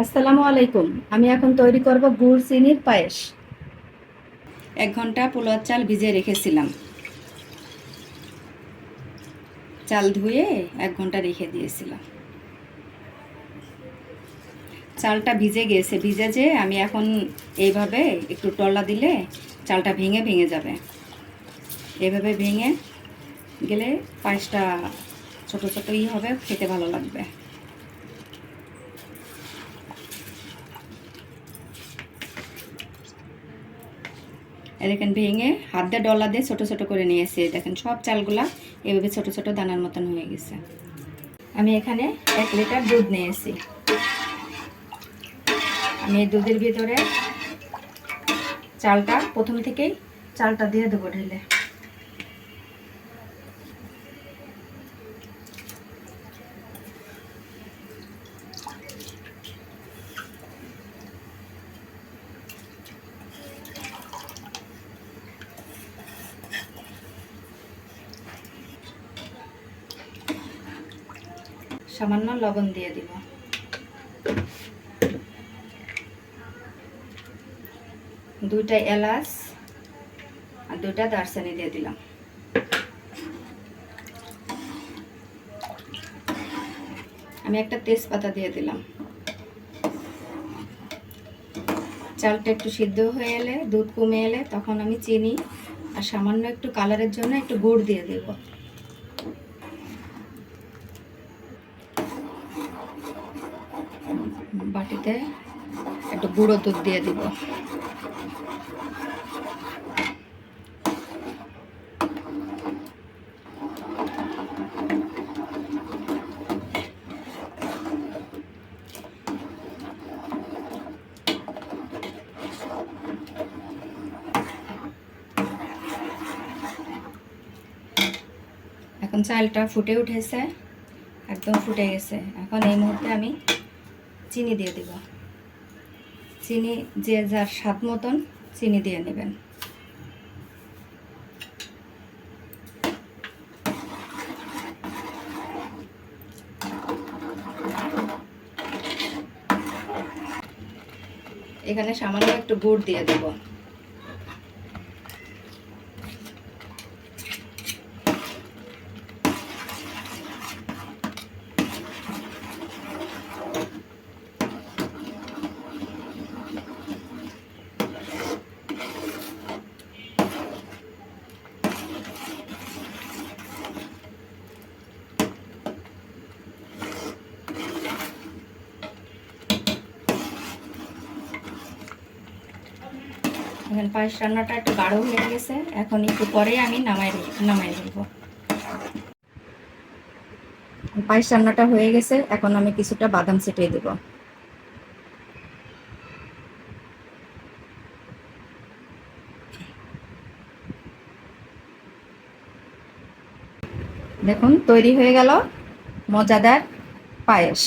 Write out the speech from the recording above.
আসসালামু আলাইকুম। আমি এখন তৈরি করব গুড় চিনির পায়েস। এক ঘণ্টা পোলার চাল ভিজে রেখেছিলাম। চাল ধুয়ে এক ঘণ্টা রেখে দিয়েছিলাম। চালটা ভিজে গেছে। ভিজে যে আমি এখন এইভাবে একটু টলা দিলে চালটা ভেঙে ভেঙে যাবে। এভাবে ভেঙে গেলে পায়েসটা ছোট ছোট ই হবে, খেতে ভালো লাগবে। দেখেন ভেঙে হাত দিয়ে ডলা দিয়ে ছোটো ছোটো করে নিয়েছি। দেখেন সব চালগুলা এভাবে ছোট ছোট দানার মতন হয়ে গেছে। আমি এখানে এক লিটার দুধ নিয়েছি। আমি এই দুধের ভিতরে চালটা প্রথম থেকেই চালটা দিয়ে দেবো ঢেলে। সামান্য লবণ দিয়ে দিব। দুইটা এলাচ আর দুইটা দারচিনি দিয়ে দিলাম। আমি একটা তেজপাতা দিয়ে দিলাম। চালটা একটু সিদ্ধ হয়ে এলে, দুধ কমে এলে তখন আমি চিনি আর সামান্য একটু কালারের জন্য একটু গুড় দিয়ে দেবো। বাটিতে একটু গুঁড়ো দুধ দিয়ে দিব। এখন চালটা ফুটে উঠেছে, একদম ফুটে গেছে। এখন এই মুহূর্তে আমি চিনি দিয়ে দেব। চিনি যে যার স্বাদ মতন চিনি দিয়ে নেবেন। এখানে সামান্য একটু গুড় দিয়ে দেব। এখন পায়েস রান্নাটা একটু গাঢ় হয়ে গেছে। এখন একটু পরে আমি নামাই নামাই দেব পায়েস রান্নাটা হয়ে গেছে, এখন আমি কিছুটা বাদাম ছিটিয়ে দেব। দেখুন, তৈরি হয়ে গেল মজাদার পায়েস।